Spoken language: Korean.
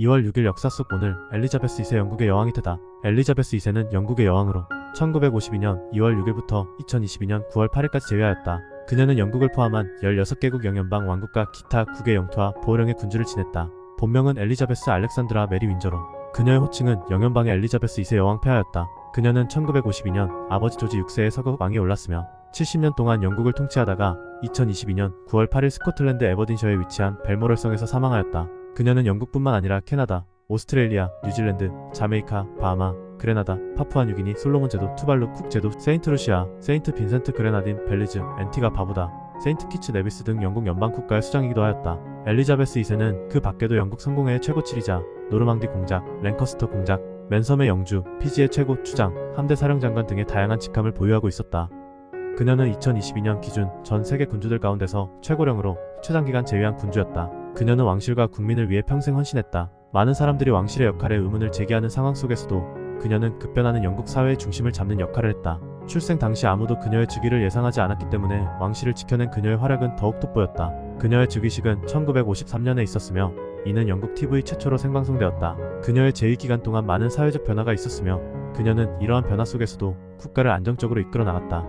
2월 6일 역사 속 오늘 엘리자베스 2세 영국의 여왕이 되다. 엘리자베스 2세는 영국의 여왕으로 1952년 2월 6일부터 2022년 9월 8일까지 재위하였다. 그녀는 영국을 포함한 16개국 영연방 왕국과 기타 국의 영토와 보호령의 군주를 지냈다. 본명은 엘리자베스 알렉산드라 메리 윈저로. 그녀의 호칭은 영연방의 엘리자베스 2세 여왕 폐하였다. 그녀는 1952년 아버지 조지 6세의 서극 왕에 올랐으며 70년 동안 영국을 통치하다가 2022년 9월 8일 스코틀랜드 에버딘셔에 위치한 벨모럴 성에서 사망하였다. 그녀는 영국뿐만 아니라 캐나다, 오스트레일리아, 뉴질랜드, 자메이카, 바하마, 그레나다, 파푸아 뉴기니, 솔로몬 제도, 투발루, 쿡 제도, 세인트 루시아, 세인트 빈센트 그레나딘, 벨리즈, 앤티가 바부다, 세인트 키츠 네비스 등 영국 연방 국가의 수장이기도 하였다. 엘리자베스 2세는 그 밖에도 영국 성공회의 최고 치리자, 노르망디 공작, 랭커스터 공작, 맨섬의 영주, 피지의 최고 추장, 함대 사령장관 등의 다양한 직함을 보유하고 있었다. 그녀는 2022년 기준 전 세계 군주들 가운데서 최고령으로 최장기간 재위한 군주였다. 그녀는 왕실과 국민을 위해 평생 헌신했다. 많은 사람들이 왕실의 역할에 의문을 제기하는 상황 속에서도 그녀는 급변하는 영국 사회의 중심을 잡는 역할을 했다. 출생 당시 아무도 그녀의 즉위를 예상하지 않았기 때문에 왕실을 지켜낸 그녀의 활약은 더욱 돋보였다. 그녀의 즉위식은 1953년에 있었으며 이는 영국 TV 최초로 생방송되었다. 그녀의 재위 기간 동안 많은 사회적 변화가 있었으며 그녀는 이러한 변화 속에서도 국가를 안정적으로 이끌어 나갔다.